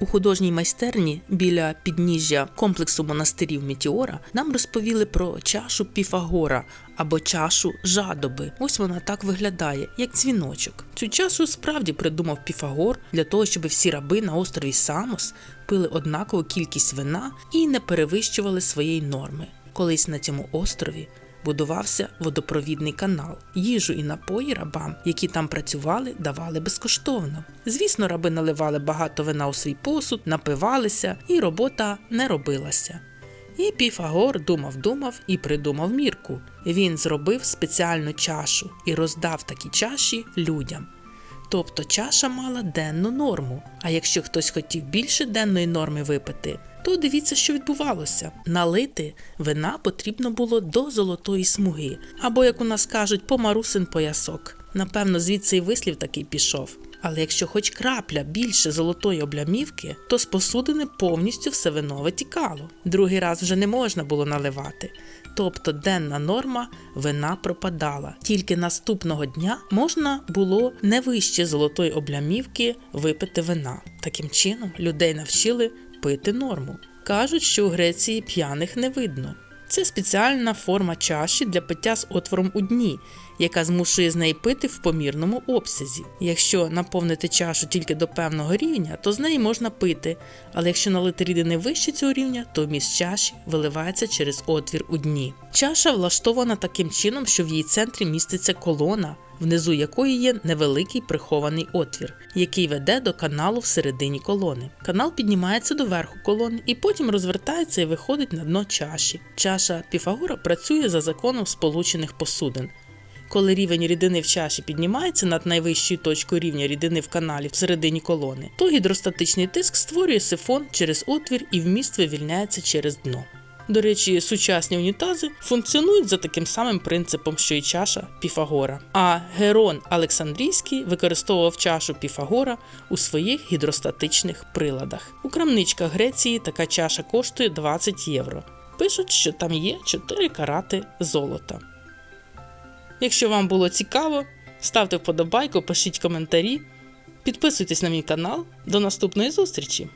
У художній майстерні біля підніжжя комплексу монастирів Метеора нам розповіли про чашу Піфагора або чашу жадоби. Ось вона так виглядає, як дзвіночок. Цю чашу справді придумав Піфагор для того, щоб всі раби на острові Самос пили однакову кількість вина і не перевищували своєї норми. Колись на цьому острові будувався водопровідний канал. Їжу і напої рабам, які там працювали, давали безкоштовно. Звісно, раби наливали багато вина у свій посуд, напивалися, і робота не робилася. І Піфагор думав, думав і придумав мірку. Він зробив спеціальну чашу і роздав такі чаші людям. Тобто чаша мала денну норму. А якщо хтось хотів більше денної норми випити, то дивіться, що відбувалося. Налити вина потрібно було до золотої смуги, або, як у нас кажуть, помарусин поясок. Напевно, звідси і вислів такий пішов. Але якщо хоч крапля більше золотої облямівки, то з посудини повністю все вино витікало. Другий раз вже не можна було наливати. Тобто денна норма вина пропадала. Тільки наступного дня можна було не вище золотої облямівки випити вина. Таким чином людей навчили пити норму. Кажуть, що у Греції п'яних не видно. Це спеціальна форма чаші для пиття з отвором у дні, яка змушує з неї пити в помірному обсязі. Якщо наповнити чашу тільки до певного рівня, то з неї можна пити, але якщо налити рідини вище цього рівня, то вміст чаші виливається через отвір у дні. Чаша влаштована таким чином, що в її центрі міститься колона, внизу якої є невеликий прихований отвір, який веде до каналу всередині колони. Канал піднімається до верху колони і потім розвертається і виходить на дно чаші. Чаша Піфагора працює за законом сполучених посудин. Коли рівень рідини в чаші піднімається над найвищою точкою рівня рідини в каналі всередині колони, то гідростатичний тиск створює сифон через отвір і вміст вивільняється через дно. До речі, сучасні унітази функціонують за таким самим принципом, що і чаша Піфагора. А Герон Олександрійський використовував чашу Піфагора у своїх гідростатичних приладах. У крамничках Греції така чаша коштує 20 євро. Пишуть, що там є 4 карати золота. Якщо вам було цікаво, ставте вподобайку, пишіть коментарі, підписуйтесь на мій канал. До наступної зустрічі!